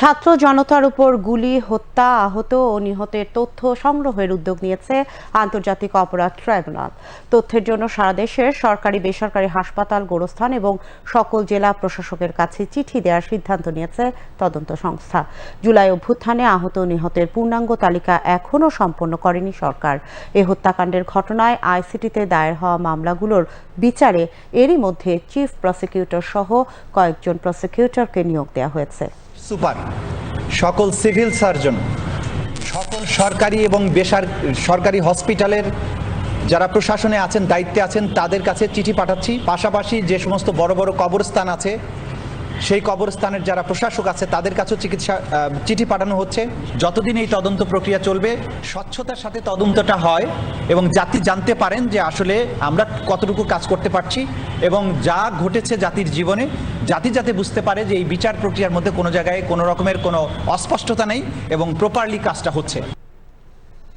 ছাত্র জনতার উপর গুলি, হত্যা, আহত ও নিহতের তথ্য সংগ্রহের উদ্যোগ নিয়েছে আন্তর্জাতিক অপরাধ ট্রাইব্যুনাল। তথ্যের জন্য সারা দেশের সরকারি, বেসরকারি হাসপাতাল, গোরস্থান এবং সকল জেলা প্রশাসকের কাছে চিঠি দেওয়ার সিদ্ধান্ত নিয়েছে তদন্ত সংস্থা। জুলাই অভ্যুত্থানে আহত নিহতের পূর্ণাঙ্গ তালিকা এখনও সম্পন্ন করেনি সরকার। এ হত্যাকাণ্ডের ঘটনায় আইসিটিতে দায়ের হওয়া মামলাগুলোর বিচারে এরই মধ্যে চিফ প্রসিকিউটর সহ কয়েকজন প্রসিকিউটরকে নিয়োগ দেওয়া হয়েছে। সুপার, সকল সিভিল সার্জন, সকল সরকারি এবং বেসার, সরকারি হসপিটালের যারা প্রশাসনে আছেন, দায়িত্বে আছেন, তাদের কাছে চিঠি পাঠাচ্ছি। পাশাপাশি যে সমস্ত বড় বড় কবরস্থান আছে সেই কবরস্থানের যারা প্রশাসক আছে, তাদের কাছেও চিকিৎসা চিঠি পাঠানো হচ্ছে। যতদিন এই তদন্ত প্রক্রিয়া চলবে, স্বচ্ছতার সাথে তদন্তটা হয় এবং জাতি জানতে পারেন যে আসলে আমরা কতটুকু কাজ করতে পারছি এবং যা ঘটেছে জাতির জীবনে, জাতি যাতে বুঝতে পারে যে এই বিচার প্রক্রিয়ার মধ্যে কোনো জায়গায় কোনো রকমের কোনো অস্পষ্টতা নেই এবং প্রপারলি কাজটা হচ্ছে।